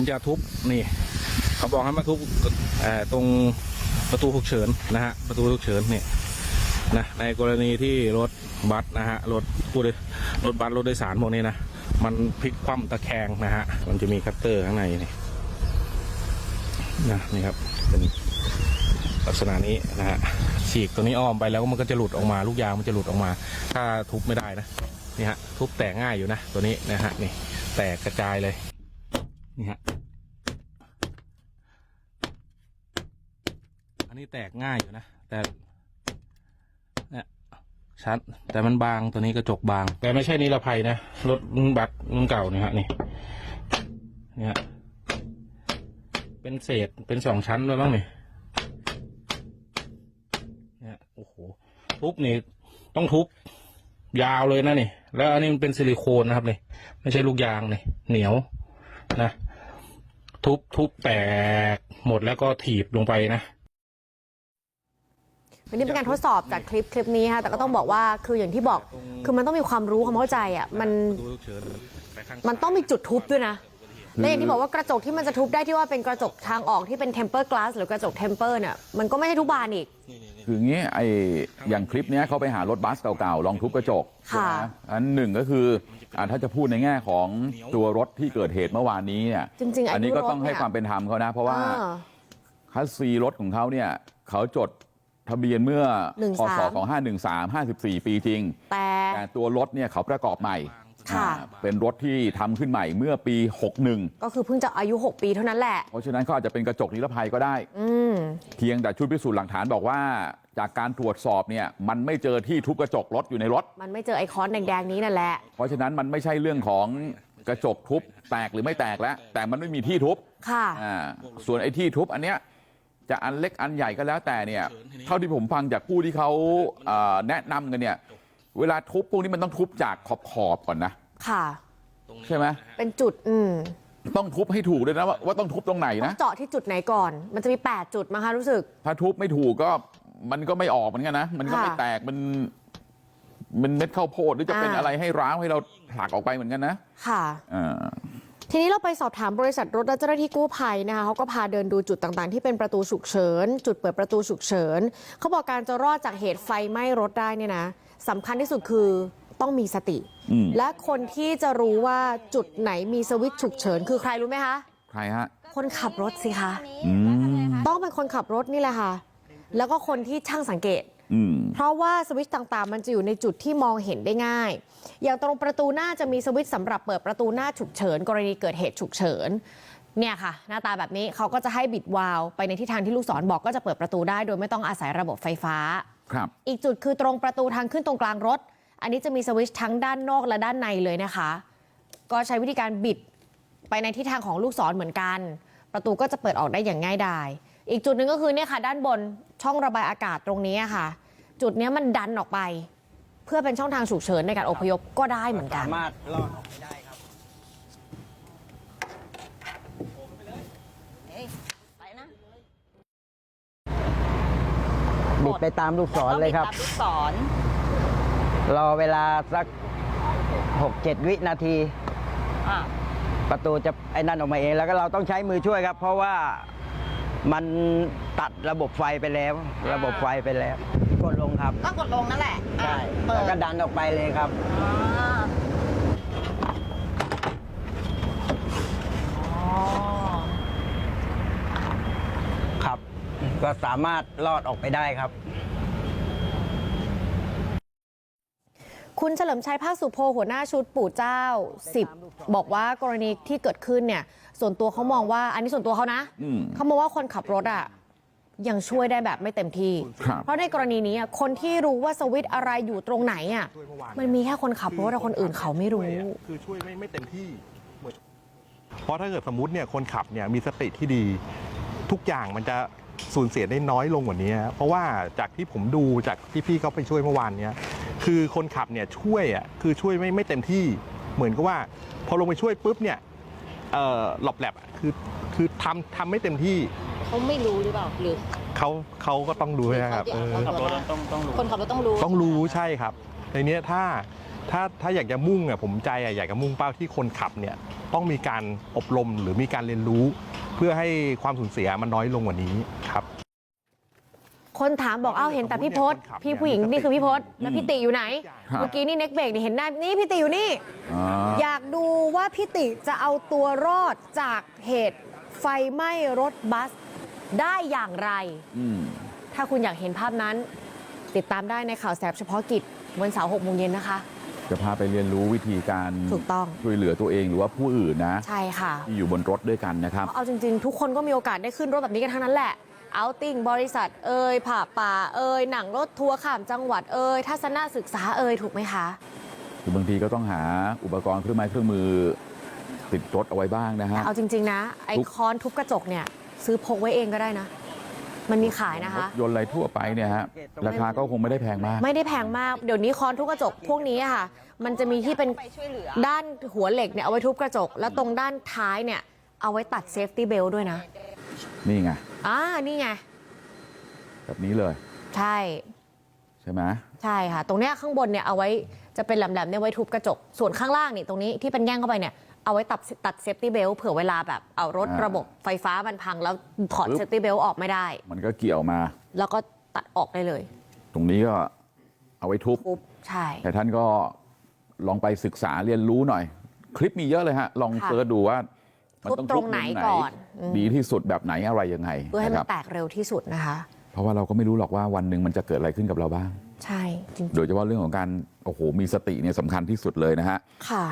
ผมจะทุบนี่เขาบอกให้มาทุบตรงประตูฉุกเฉินนะฮะประตูฉุกเฉินเนี่ยนะในกรณีที่รถบัสนะฮะรถผู้โดยรถบัสรถโดยสารพวกนี้นะมันพลิกคว่ำตะแคงนะฮะมันจะมีคัตเตอร์ข้างในนี่นะนี่ครับเป็นลักษณะนี้นะฮะฉีกตัวนี้อ้อมไปแล้วมันก็จะหลุดออกมาลูกยางมันจะหลุดออกมา ถ้าทุบไม่ได้นะนี่ฮะทุบแตกง่ายอยู่นะตัวนี้นะฮะนี่แตกกระจายเลย นี่ฮะอันนี้แตกง่ายอยู่นะ แต่เนี่ยชัด แต่มันบางตัวนี้กระจกบาง แต่ไม่ใช่นิรภัยนะ รถรุ่นบัตรรุ่นเก่าเนี่ยฮะนี่เนี่ยเป็นเศษเป็นสองชั้นด้วยบ้างนี่เนี่ยโอ้โหทุบนี่ต้องทุบยาวเลยนะนี่ แล้วอันนี้มันเป็นซิลิโคนนะครับนี่ไม่ใช่ลูกยางนี่เหนียวนะ ทุบทุบแตกหมดแล้วก็ถีบลงไปนะวันนี้เป็นการทดสอบจากคลิปคลิปนี้ค่ะแต่ก็ต้องบอกว่าคืออย่างที่บอกคือมันต้องมีความรู้ความเข้าใจอะมันมันต้องมีจุดทุบด้วยนะและอย่างที่บอกว่ากระจกที่มันจะทุบได้ที่ว่าเป็นกระจกทางออกที่เป็นเทมเปอร์กลาสหรือกระจกเทมเปอร์เนี่ยมันก็ไม่ใช่ทุกบานอีก คืออย่างงี้ไออย่างคลิปเนี้ยเขาไปหารถบัสเก่าๆลองทุบกระจกค่ะใช่ไหมอันหนึ่งก็คืออ่าถ้าจะพูดในแง่ของตัวรถที่เกิดเหตุเมื่อวานนี้เนี่ยจริงๆอันนี้ก็ต้องให้รถเนี่ยความเป็นธรรมเขานะเพราะว่าเออคัสซีรถของเขาเนี่ยเขาจดทะเบียนเมื่อ13พศของ513 54ปีจริงแต่แต่ตัวรถเนี่ยเขาประกอบใหม่ ค่ะอ่าเป็นรถที่ทำขึ้นใหม่เมื่อปี61ก็คือเพิ่งจะอายุ6ปีเท่านั้นแหละเพราะฉะนั้นเขาอาจจะเป็นกระจกนิรภัยก็ได้อืมเพียงแต่ชุดพิสูจน์หลักฐานบอกว่าจากการตรวจสอบเนี่ยมันไม่เจอที่ทุบกระจกรถอยู่ในรถมันไม่เจอไอคอนแดงๆนี้นั่นแหละเพราะฉะนั้นมันไม่ใช่เรื่องของกระจกทุบแตกหรือไม่แตกแล้วแต่มันไม่มีที่ทุบค่ะอ่าส่วนไอ้ที่ทุบอันเนี้ยจะอันเล็กอันใหญ่ก็แล้วแต่เนี่ยเท่าที่ผมฟังจากผู้ที่เขาเอ่อแนะนำกันเนี่ย เวลาทุบพวกนี้มันต้องทุบจากขอบขอบๆก่อนนะค่ะใช่ไหมเป็นจุดอืมต้องทุบให้ถูกด้วยนะว่าว่าต้องทุบตรงไหนต้อนะงเจาะที่จุดไหนก่อนมันจะมี8จุดมั้งคะรู้สึก ถ้าทุบไม่ถูกก็มันก็ไม่ออกเหมือนกันนะมันก็ไม่ค่ะแตกมันมันเม็ดข้าวโพดหรือจะเป็นอ่าอะไรให้ร้าวให้เราผลักออกไปเหมือนกันนะ ค่ะอ่าทีนี้เราไปสอบถามบริษัทรถและเจ้าหน้าที่กู้ภัยนะคะเขาก็พาเดินดูจุดต่างๆ ที่เป็นประตูฉุกเฉิน จุดเปิดประตูฉุกเฉินเขาบอกการจะรอดจากเหตุไฟไหม้รถได้เนี่ยนะ สำคัญที่สุดคือต้องมีสติอืมและคนที่จะรู้ว่าจุดไหนมีสวิตช์ฉุกเฉินคือใครรู้ไหมคะใครฮะคนขับรถสิคะอืมต้องเป็นคนขับรถนี่แหละค่ะ แล้วก็คนที่ช่างสังเกตอืมเพราะว่าสวิตช์ต่างๆ มันจะอยู่ในจุดที่มองเห็นได้ง่าย อย่างตรงประตูหน้าจะมีสวิตช์สำหรับเปิดประตูหน้าฉุกเฉิน กรณีเกิดเหตุฉุกเฉิน เนี่ยค่ะ หน้าตาแบบนี้เขาก็จะให้บิดวาล์วไปในทิศทางที่ลูกศรบอกก็จะเปิดประตูได้ โดยไม่ต้องอาศัยระบบไฟฟ้าครับ อีกจุดคือตรงประตูทางขึ้นตรงกลางรถ อันนี้จะมีสวิตช์ทั้งด้านนอกและด้านในเลยนะคะ ก็ใช้วิธีการบิดไปในทิศทางของลูกศรเหมือนกัน ประตูก็จะเปิดออกได้อย่างง่ายดายอีกจุดหนึ่งก็คือเนี่ยค่ะด้านบนช่องระบายอากาศตรงนี้อะค่ะ จุดเนี้ยมันดันออกไป เพื่อเป็นช่องทางฉุกเฉินในการอพยพก็ได้เหมือนกันสามารถรอดออกไปได้ ครับบิดไปตามลูกศรเลยครับตามลูกศรรอเวลาสักหกเจ็ดวินาที อะประตูจะไอ้นั่นออกมาเองแล้วก็เราต้องใช้มือช่วยครับ เพราะว่ามันตัดระบบไฟไปแล้ว ระบบไฟไปแล้วกดลงครับต้องกดลงนั่นแหละอะใช่เปิแล้วดก็ดันออกไปเลยครับ อ่าอ๋อ ครับ ก็สามารถรอดออกไปได้ครับ คุณเฉลิมชัยภาคสุโพหัวหน้าชุดปู่เจ้า10บอกว่ากรณีที่เกิดขึ้นเนี่ย ส่วนตัวเขามองว่า อันนี้ส่วนตัวเขานะอืมเขามองว่าคนขับรถอะยังช่วยได้แบบไม่เต็มที่ครับเพราะในกรณีนี้อะคนที่รู้ว่าสวิตช์อะไรอยู่ตรงไหนอะมันมีแค่คนขับรถแต่คนอื่นเขาไม่รู้ คือช่วยไม่ไม่เต็มที่เหมือนเพราะถ้าเกิดสมมติเนี่ยคนขับเนี่ยมีสติที่ดี ทุกอย่างมันจะ สูญเสียได้น้อยลงกว่านี้ เพราะว่าจากที่ผมดูจากที่พี่เขาไปช่วยเมื่อวานเนี้ยคือคนขับเนี่ยช่วยอะคือช่วยไม่ไม่เต็มที่เหมือนกับว่า พอลงไปช่วยปุ๊บเนี่ยเอ่อหลบแหลบอะคือคือทำทำไม่เต็มที่เขาไม่รู้หรือเปล่าหรือเขาเขาก็ต้องรู้นะครับเออ คนขับรถต้องต้องรู้ คนขับรถต้องรู้ ต้องรู้ใช่ครับในเนี้ยถ้า ถ้าถ้าอยากจะมุ่งอะผมใจอะอยากจะมุ่งเป้าที่คนขับเนี่ยต้องมีการอบรมหรือมีการเรียนรู้ เพื่อให้ความสูญเสียมันน้อยลงกว่านี้ครับ คนถามบอกเอ้าเห็นแต่พี่พศพี่ผู้หญิงนี่คือพี่พศแล้วพี่ติอยู่ไหน ครับ เมื่อกี้นี่เน็กเบรกนี่เห็นหน้านี่พี่ติอยู่นี่ อ่า อยากดูว่าพี่ติจะเอาตัวรอดจากเหตุไฟไหม้รถบัสได้อย่างไร อืม ถ้าคุณอยากเห็นภาพนั้น ติดตามได้ในข่าวแสบเฉพาะกิจวันเสาร์หกโมงเย็นนะคะ จะพาไปเรียนรู้วิธีการถูกต้องช่วยเหลือตัวเองหรือว่าผู้อื่นนะใช่ค่ะที่อยู่บนรถด้วยกันนะครับเอาจริง ๆ ทุกคนก็มีโอกาสได้ขึ้นรถแบบนี้กันทั้งนั้นแหละเอาติ้งบริษัทเอ่ยผ่าป่าเอ่ยหนังรถทัวร์ข้ามจังหวัดเอ่ยทัศนศึกษาเอ่ยถูกไหมคะคือบางทีก็ต้องหาอุปกรณ์เครื่องไม้เครื่องมือติดรถเอาไว้บ้างนะฮะเอาจริง ๆ นะไอทุกค้อนทุบกระจกเนี่ยซื้อพกไว้เองก็ได้นะ มันมีขายนะคะรถยนต์อะไรทั่วไปเนี่ยฮะราคาก็คงไม่ได้แพงมากไม่ได้แพงมากเดี๋ยวนี้ค้อนทุบกระจกพวกนี้อะค่ะ มันจะมีที่เป็นไปช่วยเหลือด้านหัวเหล็กเนี่ยเอาไว้ทุบกระจก แล้วตรงด้านท้ายเนี่ยเอาไว้ตัดเซฟตี้เบลด้วยนะนี่ไงอ่านี่ไงแบบนี้เลย ใช่ใช่ไหมใช่ค่ะ ตรงเนี้ยข้างบนเนี่ยเอาไว้จะเป็นแหลมๆเนี่ยไว้ทุบกระจก ส่วนข้างล่างนี่ตรงนี้ที่เป็นแย่งเข้าไปเนี่ย เอาไว้ตัดตัดเซฟตี้เบลเผื่อเวลาแบบเอารถระบบไฟฟ้ามันพังแล้วถอดเซฟตี้เบลออกไม่ได้ มันก็เกี่ยวมา แล้วก็ตัดออกได้เลย ตรงนี้ก็เอาไว้ทุบปุ๊บใช่ แต่ท่านก็ลองไปศึกษาเรียนรู้หน่อย คลิปมีเยอะเลยฮะ ลองค่ะ เสิร์ชดูว่า มัทุบต้องตรงไหนมุมก่อนอืมดีที่สุดแบบไหนอะไรยังไงเพื่อให้นะมัคนรับแตกเร็วที่สุดนะคะ เพราะว่าเราก็ไม่รู้หรอกว่าวันหนึ่งมันจะเกิดอะไรขึ้นกับเราบ้าง ใช่จริงโดยเฉพาะเรื่องของการโอ้โหมีสติเนี่ยสำคัญที่สุดเลยนะฮะ ๆค่ะ